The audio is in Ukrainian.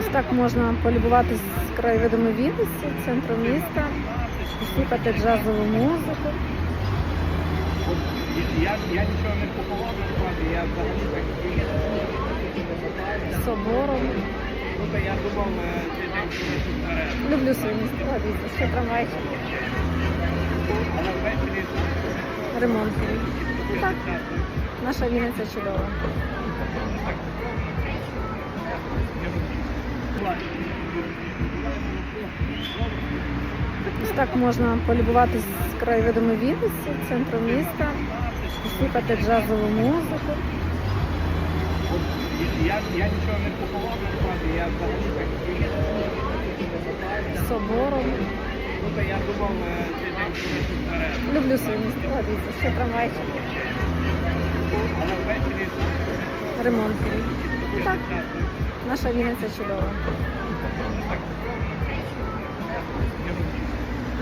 Ось так можна полюбуватись краєвидами Вінниці, центру міста, послухати джазову музику. Я, нічого не купував насправді, я взагалі так собором. Ну я думав, е. Люблю своє місто, дивіться, ще трамвайчик, Але ввечері ремонтний. Ну Так, наша Вінниця чудова. Ось так можна полюбуватись краєвидами Вінниці, центру міста, послухати джазову музику. я, я нічого не купував я собором. Ну то я думав, е, цей ремонтний. Ну Так, наша Вінниця чудова.